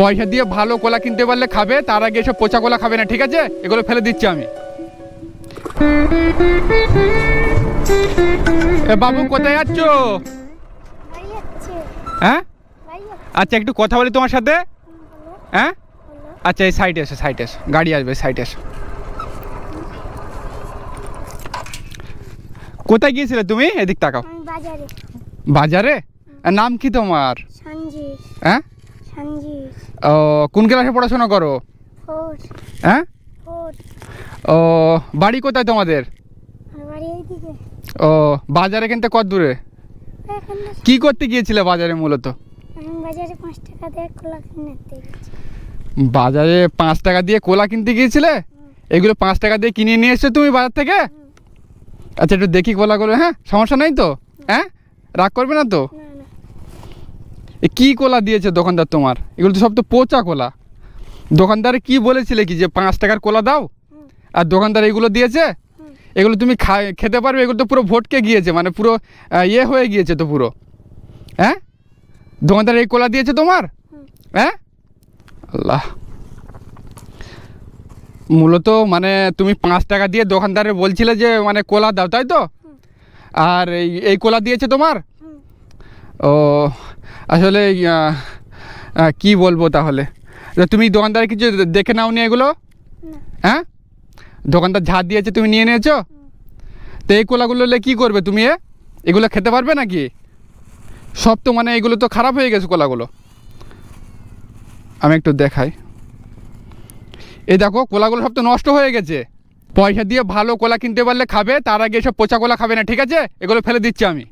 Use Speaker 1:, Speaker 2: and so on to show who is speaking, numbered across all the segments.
Speaker 1: পয়সা দিয়ে ভালো কোলা কিনতে পারলে খাবে তার আগে এসব পচা কোলা খাবে না ঠিক আছে? এগুলো ফেলে দিচ্ছি আমি। এ বাবু কোথায় যাচ্ছ? হ্যাঁ? আচ্ছা একটু কথা বলি তোমার সাথে। হ্যাঁ? আচ্ছা এই সাইডে এসো সাইডে এসো। গাড়ি আসবে সাইডে এসো। কোথায় গিয়েছিলে তুমি? এদিক তাকাও।
Speaker 2: বাজারে।
Speaker 1: বাজারে? নাম কি তোমার? হ্যাঁ? ও কোন ক্লাসে পড়াশোনা করো? হ্যাঁ? ও বাড়ি কোথায় তোমাদের? ও বাজারে কিনতে কত দূরে? কি করতে গিয়েছিলে বাজারে মূলত?
Speaker 2: বাজারে পাঁচ টাকা দিয়ে খোলা কিনে
Speaker 1: বাজারে পাঁচ টাকা দিয়ে কোলা কিনতে গিয়েছিলে? এগুলো পাঁচ টাকা দিয়ে কিনে নিয়ে এসছো তুমি বাজার থেকে? আচ্ছা একটু দেখি কোলাগুলো হ্যাঁ? সমস্যা নেই তো? হ্যাঁ? রাগ করবে না তো? কি কোলা দিয়েছে দোকানদার তোমার? এগুলো তো সব তো পচা কোলা। দোকানদারে কি বলেছিলে কি যে পাঁচ টাকার কোলা দাও? আর দোকানদার এগুলো দিয়েছে? এগুলো তুমি খেতে পারবে এগুলো তো পুরো ভটকে গিয়েছে মানে পুরো ইয়ে হয়ে গিয়েছে তো পুরো। হ্যাঁ? দোকানদার এই কোলা দিয়েছে তোমার। হ্যাঁ? আল্লাহ। মূলত মানে তুমি পাঁচ টাকা দিয়ে দোকানদারে বলছিলে যে মানে কোলা দাও তাই তো? আর এই কোলা দিয়েছে তোমার? ও আসলে কি বলব তাহলে? তুমি দোকানদার কিছু দেখে নাও নি। এগুলো হ্যাঁ? দোকানদার ঝাড় দিয়েছে তুমি নিয়ে নিয়েছো? তো এই কোলাগুলো কী করবে তুমি এ? এগুলো খেতে পারবে নাকি? সব তো মানে এগুলো তো খারাপ হয়ে গেছে কোলাগুলো। আমি একটু দেখাই। এই দেখো কোলাগুলো সব তো নষ্ট হয়ে গেছে। পয়সা দিয়ে ভালো কোলা কিনতে পারলে খাবে তার আগে এসব পচা কোলা খাবে না ঠিক আছে? এগুলো ফেলে দিচ্ছি আমি।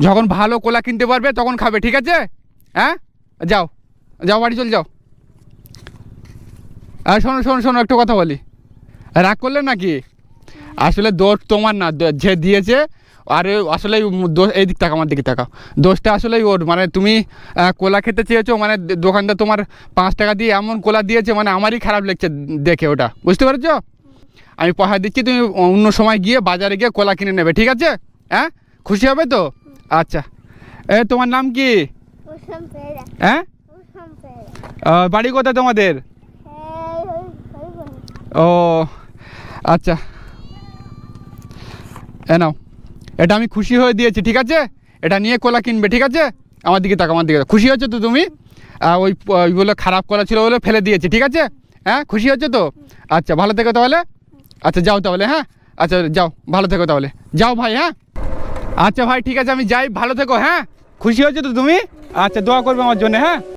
Speaker 1: যখন ভালো কোলা কিনতে পারবে, তখন খাবে, ঠিক আছে? হ্যাঁ? যাও। যাও, বাড়ি চল, যাও। আর শোনো শোনো শোনো, একটু কথা বলি। রাগ করলে নাকি? আসলে দোষ তোমার না যে দিয়েছে, আর আসলে দোষ এই দিক টাকা আমার দিকে টাকা দোষটা আসলে ওর মানে তুমি কোলা খেতে চেয়েছো মানে দে- দোকানদার তোমার পাঁচ টাকা দিয়ে এমন কোলা দিয়েছে মানে আমারই খারাপ লাগছে দেখে ওটা। বুঝতে পেরেছ? আমি পয়সা দিচ্ছি, তুমি অন্য সময় গিয়ে বাজারে গিয়ে কোলা কিনে নেবে, ঠিক আছে? হ্যাঁ? খুশি হবে তো? আচ্ছা। এ তোমার নাম কি? হ্যাঁ? বাড়ি কোথায় তোমাদের?
Speaker 2: বনে
Speaker 1: ও আচ্ছা। এ নাও। এটা আমি খুশি হয়ে দিয়েছি ঠিক আছে? এটা নিয়ে কলা কিনবে ঠিক আছে? আমার দিকে তাকাও আমার দিকে খুশি হচ্ছে তো তুমি? ওই ওইগুলো খারাপ কলা ছিল বলে ফেলে দিয়েছি ঠিক আছে? হ্যাঁ খুশি হচ্ছে তো? আচ্ছা ভালো থেকো তাহলে। আচ্ছা যাও তাহলে হ্যাঁ? আচ্ছা যাও ভালো থেকো তাহলে। যাও ভাই হ্যাঁ? আচ্ছা ভাই, ঠিক আছে, আমি যাই। ভালো থেকো হ্যাঁ? খুশি হয়েছো তো তুমি? আচ্ছা দোয়া করবে আমার জন্য হ্যাঁ?